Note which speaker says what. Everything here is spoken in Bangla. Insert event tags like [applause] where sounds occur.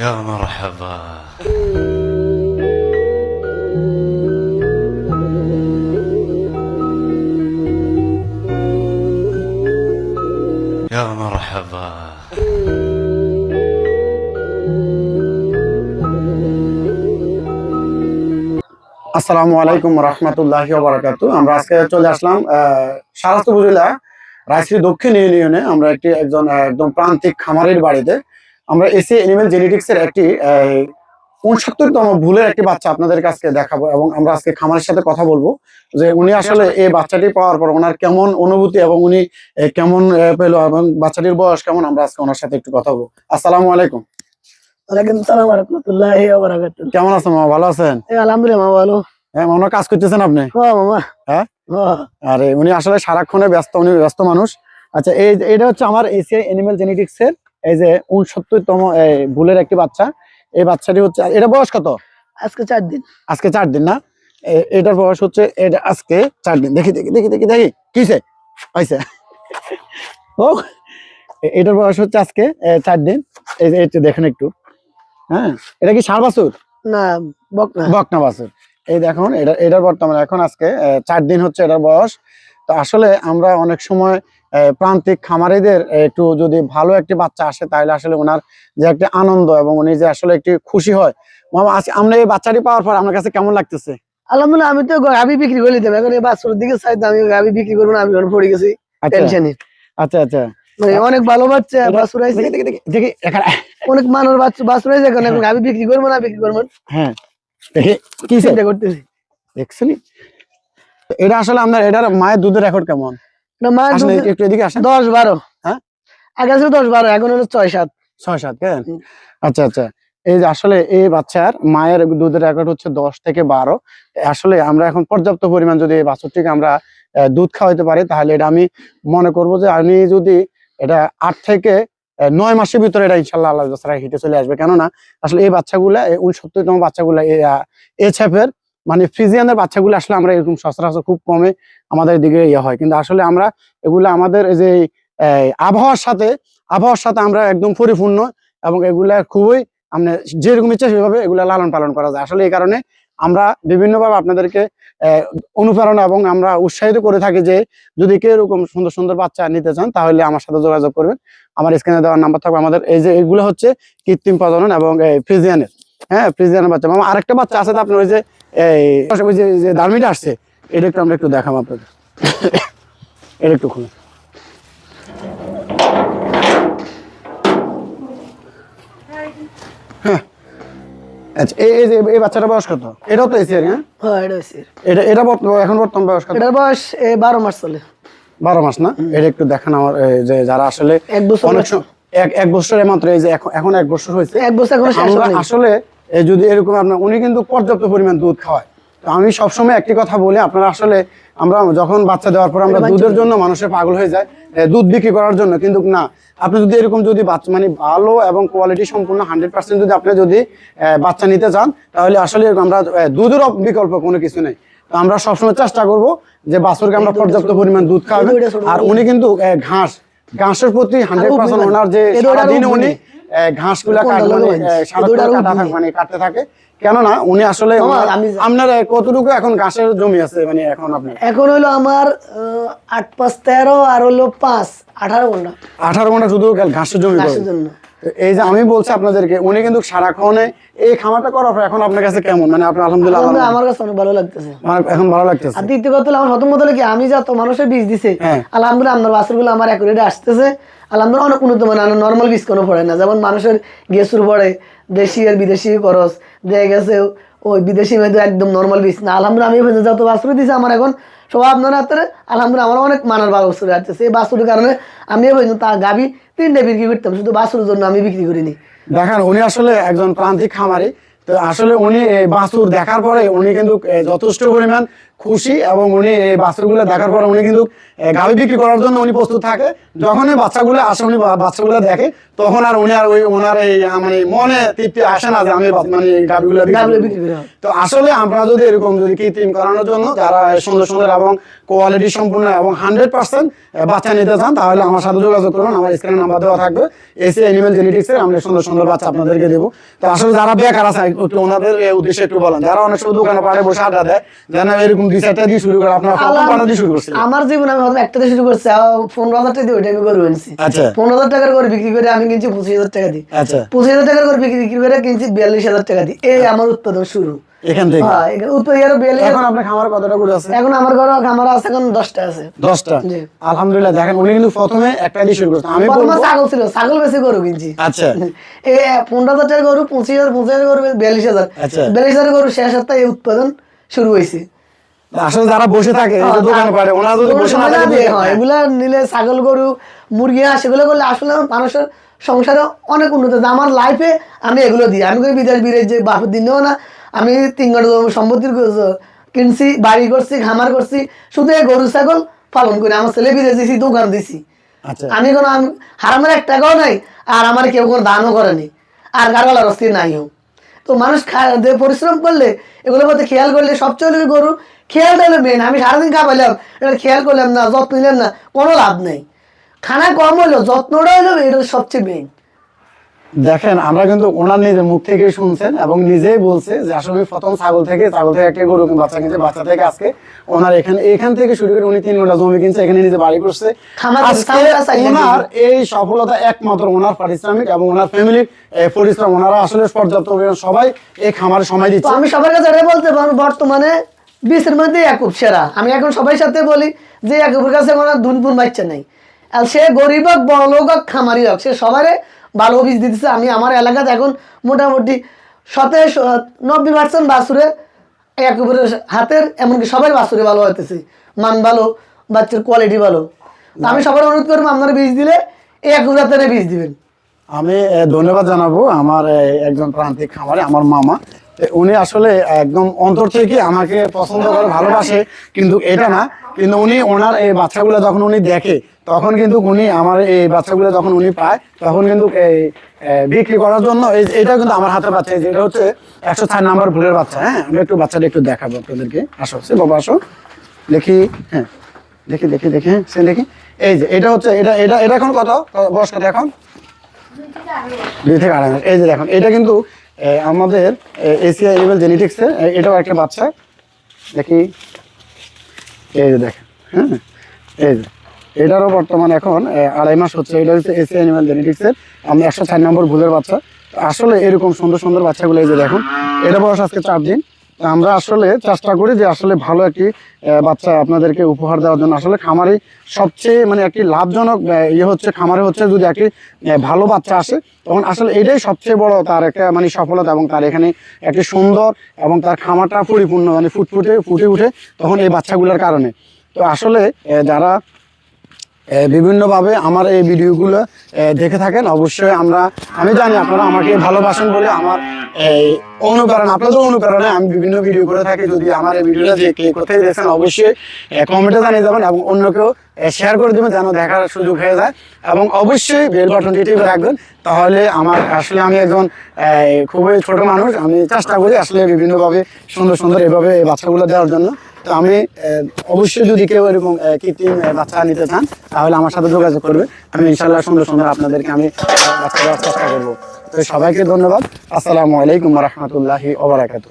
Speaker 1: يا مرحبا يا مرحبا
Speaker 2: আসসালামু আলাইকুম রহমতুল্লাহ বারাকাতু আমরা আজকে চলে আসলাম সারাস্ত উপজেলা রাজশ্রী দক্ষিণ ইউনিয়নে আমরা একটি একজন আহ, একদম প্রান্তিক খামারের বাড়িতে আমরা এসি এনিমেল জেনেটিক্স এর একটি উনসত্তরতম ভুলের একটি বাচ্চা আপনাদের কাছে দেখাবো এবং আমরা আজকে খামারের সাথে কথা বলব যে উনি আসলে এই বাচ্চাটি পাওয়ার পর ওনার কেমন অনুভূতি এবং উনি কেমন পেল এবং বাচ্চাটির বয়স কেমন আমরা আজকে ওনার সাথে একটু কথা বলব। আসসালামু আলাইকুম। কেমন আছেন মামা? ভালো আছেন?
Speaker 3: আলহামদুলিল্লাহ ভালো।
Speaker 2: হ্যাঁ মামা কাজ করতেছেন আপনি?
Speaker 3: মামা।
Speaker 2: হ্যাঁ? আরে উনি আসলে সারাক্ষণে ব্যস্ত উনি ব্যস্ত মানুষ। আচ্ছা এই এটা হচ্ছে আমার এসিআই এনিমেল জেনেটিক্স এর এই যে উনসত্তরতম ভুলের একটি বাচ্চা এই বাচ্চাটি হচ্ছে এটা বয়স কত?
Speaker 3: আজকে চার দিন।
Speaker 2: আজকে চার দিন না? এটার বয়স হচ্ছে এটা আজকে চার দিন। দেখি দেখি দেখি দেখি দেখি। কিসে? হয়েছে ও এটার বয়স হচ্ছে আজকে চার দিন। এই যে দেখেন একটু। হ্যাঁ? এটা কি সার বাছুর
Speaker 3: না বক না
Speaker 2: বকনা বাছুর এই দেখুন এটা এটার বর্তমানে এখন আজকে চার দিন হচ্ছে এটার বয়স। তো আসলে আমরা অনেক সময় প্রান্তিক খামারিদের একটু যদি ভালো একটি বাচ্চা আসে তাহলে আসলে ওনার যে একটি আনন্দ এবং উনি যে আসলে একটি খুশি হয়। মামা আজকে আমরা এই বাচ্চাটি পাওয়ার পর আপনার কাছে কেমন লাগতেছে?
Speaker 3: আলহামদুলিল্লাহ আমি তো গাবি বিক্রি করে দিতাম। এখন এই বাছুর দিকে চাইতাম আমি গাবি বিক্রি করব না আমি এখন পড়ে গেছি।
Speaker 2: আচ্ছা।
Speaker 3: টেনশনে
Speaker 2: আচ্ছা আচ্ছা।
Speaker 3: মানে অনেক ভালো বাচ্চা বাছুর
Speaker 2: দেখি এখানে।
Speaker 3: অনেক মানুষ বাচ্চা বাছুর আইছে এখন এখন গাবি বিক্রি করব না বিক্রি করব
Speaker 2: হ্যাঁ দেখি কি
Speaker 3: চিন্তা করতেছি।
Speaker 2: দেখছিলি এটা আসলে আপনার এটার মায়ের দুধের রেকর্ড কেমন? একটু এদিকে আসেন।
Speaker 3: দশ বারো।
Speaker 2: হ্যাঁ?
Speaker 3: আগে ছিল দশ বারো এখন হলো ছয় সাত।
Speaker 2: ছয় সাত
Speaker 3: হুম।
Speaker 2: আচ্ছা আচ্ছা। এই যে আসলে এই বাচ্চার মায়ের দুধের রেকর্ড হচ্ছে দশ থেকে বারো। আসলে আমরা এখন পর্যাপ্ত পরিমাণ যদি এই বাছুরটিকে আমরা দুধ খাওয়াইতে পারি তাহলে এটা আমি মনে করব যে আমি যদি এটা আট থেকে নয় মাসের ভিতরে এটা ইনশাল্লাহ আল্লাহ তাআলা হিটে চলে আসবে। কেননা আসলে এই বাচ্চাগুলা এই উনসত্তরতম বাচ্চাগুলা এ ছাপের মানে ফ্রিজিয়ানের বাচ্চাগুলো আসলে আমরা এরকম সচরাচর খুব কমে আমাদের দিকে ইয়ে হয়। কিন্তু আসলে আমরা এগুলা আমাদের যে আবহাওয়ার সাথে আবহাওয়ার সাথে আমরা একদম পরিপূর্ণ এবং এগুলা খুবই আমরা যেরকম ইচ্ছা সেভাবে এগুলা লালন পালন করা যায়। আসলে এই কারণে আমরা বিভিন্নভাবে আপনাদেরকে অনুপ্রেরণা এবং আমরা উৎসাহিত করে থাকি যে, যদি কেউ এরকম সুন্দর সুন্দর বাচ্চা নিতে চান, তাহলে আমার সাথে যোগাযোগ করবেন। আমার স্ক্রিনে দেওয়ার নাম্বার থাকবে। আমাদের এই যে, এগুলো হচ্ছে কৃত্রিম প্রজনন এবং ফ্রিজিয়ানের। হ্যাঁ ফ্রিজিয়ানের বাচ্চা। আরেকটা বাচ্চা আছে তো আপনার ওই যে, এই যে দার্মিটা আসছে। এটা একটু আমরা একটু দেখাবো আপনাদের। এটা একটু খুলুন আচ্ছা এই এই এই বাচ্চাটা বয়স কত? এটাও তো হ্যাঁ?
Speaker 3: হ্যাঁ এটা
Speaker 2: এটা এটা এখন বর্তমান বয়স কত?
Speaker 3: এটার বয়স এ, বারো মাস চলে।
Speaker 2: বারো মাস না? এটা একটু দেখান আমার যে যারা আসলে
Speaker 3: এক বছর
Speaker 2: অনেক। এক এক বছরের মাত্র এই যে এখন এখন এক বছর হয়েছে।
Speaker 3: এক বছর এখনও
Speaker 2: আমরা আসলে যদি এরকম আপনার উনি কিন্তু পর্যাপ্ত পরিমাণ দুধ খাওয়ায়। তো আমি সবসময় একটি কথা বলি আপনারা আসলে আমরা যখন বাচ্চা দেওয়ার পর আমরা দুধের জন্য মানুষের পাগল হয়ে যায় দুধ বিক্রি করার জন্য। কিন্তু না আপনি যদি এরকম যদি বাচ্চা মানে ভালো এবং কোয়ালিটি সম্পূর্ণ হান্ড্রেড পার্সেন্ট যদি আপনি যদি বাচ্চা নিতে চান তাহলে আসলে আমরা দুধের বিকল্প কোনো কিছু নেই। তো আমরা সবসময় চেষ্টা করব যে বাছুরকে আমরা পর্যাপ্ত পরিমাণ দুধ
Speaker 3: ছোট
Speaker 2: আর উনি কিন্তু ঘাস ঘাসের প্রতি হান্ড্রেড পার্সেন্ট ওনার যে
Speaker 3: আরও
Speaker 2: উনি এ, ঘাসগুলা
Speaker 3: কোনটা
Speaker 2: কাট মানে? থাকে, মানে কাটতে থাকে। কেননা উনি আসলে
Speaker 3: যা-
Speaker 2: আপনার কতটুকু এখন ঘাসের জমি আছে মানে এখন আপনার?
Speaker 3: এখন হলো আমার আট পাঁচ তেরো আর হলো পাঁচ আঠারো ঘণ্টা
Speaker 2: আঠারো ঘণ্টা শুধু ঘাসের জমি
Speaker 3: জন্য।
Speaker 2: এই যে আমি বলছি আপনাদেরকে উনি কিন্তু সারাক্ষণে এই খামারটা করার পর এখন আপনার কাছে কেমন? মানে আপনার আলহামদুলিল্লাহ আমার-
Speaker 3: আমার কাছে অনেক ভালো লাগতেছে।
Speaker 2: আমার এখন ভালো লাগতেছে।
Speaker 3: আর দ্বিতীয় কথা আমার হতম হলো কি আমি যত মানুষের বীজ দিছে
Speaker 2: হ্যাঁ।
Speaker 3: আলহামদুলিল্লাহ আপনার বাছুরগুলো আমার একুরেটে আসতেছে। আলহামদুলিল্লাহ অনেক উন্নত মানে নর্মাল বীজ কোনো পড়ে না। যেমন মানুষের গেসুর পড়ে দেশি আর বিদেশি খরচ। দেখা গেছে, ওই বিদেশি মেয়েদের একদম নর্মাল বিষ না, আলহামদুলিল্লাহ আমি ভেজে যত বাসুরি দিছে আমার এখন। সব আপনার হাতে আলহামদুলিল্লাহ আমার অনেক মানার বাসুরি আছে। সেই বাসুরির কারণে আমি ভেজে তা গাবি তিনটে বিক্রি করতাম, শুধু বাছুরের জন্য আমি বিক্রি করিনি।
Speaker 2: দেখেন, উনি আসলে একজন প্রান্তিক খামারি। তো আসলে উনি এই বাছুর দেখার পরে উনি কিন্তু যথেষ্ট পরিমাণ খুশি এবং উনি এই বাছুরগুলো দেখার পরে উনি কিন্তু গাভী বিক্রি করার জন্য উনি প্রস্তুত থাকে। যখন এই বাচ্চাগুলো আসে উনি বাচ্চাগুলো দেখে তখন আর উনি আর ওই ওনার এই মানে মনে তৃপ্তি আসে না যে আমি মানে গাভিগুলো
Speaker 3: গাভীগুলো বিক্রি
Speaker 2: তো আসলে আমরা যদি এরকম যদি কৃত্রিম করানোর জন্য যারা সুন্দর সুন্দর এবং কোয়ালিটি সম্পূর্ণ এবং হান্ড্রেড পার্সেন্ট বাচ্চা নিতে চান তাহলে আমার সাথে যোগাযোগ করুন আমার স্ক্রিনে নাম্বার দেওয়া থাকবে। এসি অ্যানিমেল জেনেটিক্সের আমরা সুন্দর সুন্দর বাচ্চা আপনাদেরকে দেবো। তো আসলে যারা বেকার আছে একটু ওনাদের উদ্দেশ্যে একটু বলেন। যারা অনেক সময় দোকানে পাড়ে বসে আড্ডা দেয় যেন এরকম দুই চারটা দিয়ে শুরু করে আপনার প্রথম পাড়া দিয়ে শুরু করছিলেন?
Speaker 3: আমার জীবনে আমি একটা দিয়ে শুরু করছি পনেরো হাজার টাকা দিয়ে ওইটা আমি গরু আনছি
Speaker 2: আচ্ছা।
Speaker 3: পনেরো হাজার টাকার করে বিক্রি করে আমি কিনছি পঁচিশ হাজার টাকা দিই
Speaker 2: আচ্ছা।
Speaker 3: পঁচিশ হাজার টাকার করে বিক্রি বিক্রি করে কিনছি বিয়াল্লিশ হাজার টাকা দিই এই আমার উৎপাদন শুরু।
Speaker 2: এখান থেকে।
Speaker 3: হ্যাঁ এখানে
Speaker 2: আপনার খামার কতটা আছে?
Speaker 3: এখন আমার ঘরে আমার আছে এখন দশটা আছে।
Speaker 2: দশটা?
Speaker 3: জি।
Speaker 2: আলহামদুলিল্লাহ দেখেন উনি কিন্তু প্রথমে একটা দিয়ে শুরু করছেন আমি
Speaker 3: প্রথমে ছাগল ছিল ছাগল বেশি গরু কিনছি।
Speaker 2: আচ্ছা। [laughs]
Speaker 3: এই পনেরো হাজার টাকার গরু পঁচিশ হাজার পঁচিশ হাজার গরু বিয়াল্লিশ হাজার।
Speaker 2: আচ্ছা।
Speaker 3: বিয়াল্লিশ হাজার গরু শেষ সপ্তাহে উৎপাদন শুরু হয়েছে।
Speaker 2: আসলে যারা বসে থাকে দোকানে পারে ওনারা যদি বসে না থাকে
Speaker 3: হ্যাঁ, এগুলা নিলে ছাগল গরু মুরগি হাঁস এগুলো করলে আসলে মানুষের সংসারে অনেক উন্নত আমার লাইফে আমি এগুলো দিই। আমি কই বিদেশ বিদেশ যে বাপের দিনেও না আমি তিন ঘণ্টা সম্পত্তির কিনছি বাড়ি করছি খামার করছি শুধু এই গরু ছাগল পালন করি। আমার ছেলে বিদেশ দিছি দোকান দিছি।
Speaker 2: আচ্ছা।
Speaker 3: আমি কোনো আম- হারামের এক টাকাও নাই আর আমার কেউ কোনো দানও করেনি আর গাড়ওয়ালার অস্থির নাইও তো মানুষ পরিশ্রম করলে এগুলোর মধ্যে খেয়াল করলে সবচেয়ে হলো গরু খেয়ালটা হলো মেন আমি সারাদিন খাওয়াইলাম এটা খেয়াল করলাম না যত্ন নিলাম না কোনো লাভ নেই। খানা কম হলো যত্নটা হলো এটা সবচেয়ে মেন
Speaker 2: দেখেন আমরা কিন্তু ওনার নিজের মুখ থেকে শুনছেন এবং নিজেই বলছে যে আসলে প্রথম ছাগল থেকে ছাগল থেকে একটা গরু বাচ্চা কিনছে বাচ্চা থেকে আজকে ওনার এখানে এখান থেকে শুরু করে উনি তিন গোটা জমি কিনছে এখানে নিজে বাড়ি করছে। ওনার এই সফলতা একমাত্র ওনার পারিশ্রমিক এবং ওনার ফ্যামিলির পরিশ্রম। ওনারা আসলে পর্যাপ্ত সবাই এই খামারে সময় দিচ্ছে।
Speaker 3: আমি সবার কাছে এটা বলতে পারব বর্তমানে বিশের মধ্যে একুব সেরা। আমি এখন সবাই সাথে বলি যে একুবের কাছে কোনো দুনপুর বাচ্চা নেই। আর সে গরিব হোক বড় লোক হোক খামারি হোক সে সবারে ভালো বীজ দিতেছে। আমি আমার এলাকাতে এখন মোটামুটি শতে নব্বই পার্সেন্ট বাছুরে একেবারে হাতের এমনকি সবাই বাছুরে ভালো হইতেছে। মান ভালো বাচ্চার কোয়ালিটি ভালো। আমি সবার অনুরোধ করব আপনারা বীজ দিলে এক জাতের বীজ দিবেন।
Speaker 2: আমি ধন্যবাদ জানাব আমার একজন প্রান্তিক খামারে আমার মামা। উনি আসলে একদম অন্তর থেকে আমাকে পছন্দ করে ভালোবাসে। কিন্তু এটা না কিন্তু উনি ওনার এই বাচ্চাগুলো যখন উনি দেখে তখন কিন্তু উনি আমার এই বাচ্চাগুলো যখন উনি পায়, তখন কিন্তু এই বিক্রি করার জন্য এটা কিন্তু আমার হাতে বাচ্চা, এই যে এটা হচ্ছে একশো চার নাম্বার ভুলের বাচ্চা হ্যাঁ? আমি একটু বাচ্চাটা একটু দেখাবো আপনাদেরকে। আসো, সে বাবা আসো। দেখি হ্যাঁ দেখি দেখি দেখি হ্যাঁ সে দেখি। এই যে, এটা হচ্ছে, এটা এটা এটা এখন কত? বয়স কত এখন? দুই থেকে আড়াই মাস। এই যে দেখুন, এটা কিন্তু আমাদের এশিয়া লেভেল জেনেটিক্সের এটাও একটা বাচ্চা। দেখি। এই যে দেখেন হ্যাঁ এই যে। এটারও বর্তমান এখন আড়াই মাস হচ্ছে। এটা হচ্ছে এসি অ্যানিমাল জেনেটিক্সের আমরা একশো চার নম্বর ভুলের বাচ্চা। আসলে এরকম সুন্দর সুন্দর বাচ্চাগুলো এই যে দেখুন, এটা বয়স আজকে চার দিন। আমরা আসলে চেষ্টা করি যে আসলে ভালো একটি বাচ্চা আপনাদেরকে উপহার দেওয়ার জন্য। আসলে খামারে সবচেয়ে মানে একটি লাভজনক ইয়ে হচ্ছে, খামারে হচ্ছে যদি একটি ভালো বাচ্চা আসে, তখন আসলে এটাই সবচেয়ে বড় তার একটা মানে সফলতা এবং তার এখানে একটি সুন্দর এবং তার খামারটা পরিপূর্ণ মানে ফুটফুটে, ফুটে উঠে তখন এই বাচ্চাগুলোর কারণে। তো আসলে যারা বিভিন্নভাবে আমার এই ভিডিওগুলো দেখে থাকেন। অবশ্যই আমরা, আমি জানি আপনারা আমাকে ভালোবাসেন বলে আমার এই অনুপ্রেরণা, আপনাদের অনুপ্রেরণে আমি বিভিন্ন ভিডিও করে থাকি। যদি আমার এই ভিডিওটা যে কে কোথায় দেখছেন অবশ্যই কমেন্টে জানিয়ে যাবেন এবং অন্যকেও শেয়ার করে দেবেন যেন দেখার সুযোগ হয়ে যায়। এবং অবশ্যই বেল বাটনটি টিপে রাখবেন, তাহলে আমার, আসলে আমি একজন খুবই ছোট মানুষ। আমি চেষ্টা করি আসলে বিভিন্নভাবে সুন্দর সুন্দর এভাবে বাচ্চাগুলো দেওয়ার জন্য। তো আমি অবশ্যই যদি কেউ এরকম কৃত্রিম বাচ্চা নিতে চান, তাহলে আমার সাথে যোগাযোগ করবে। আমি ইনশাল্লাহ সুন্দর সুন্দর আপনাদেরকে আমি বাচ্চা দেওয়ার চেষ্টা করব। তো সবাইকে ধন্যবাদ। আসসালামু আলাইকুম রহমতুল্লাহি ওবরাকাতু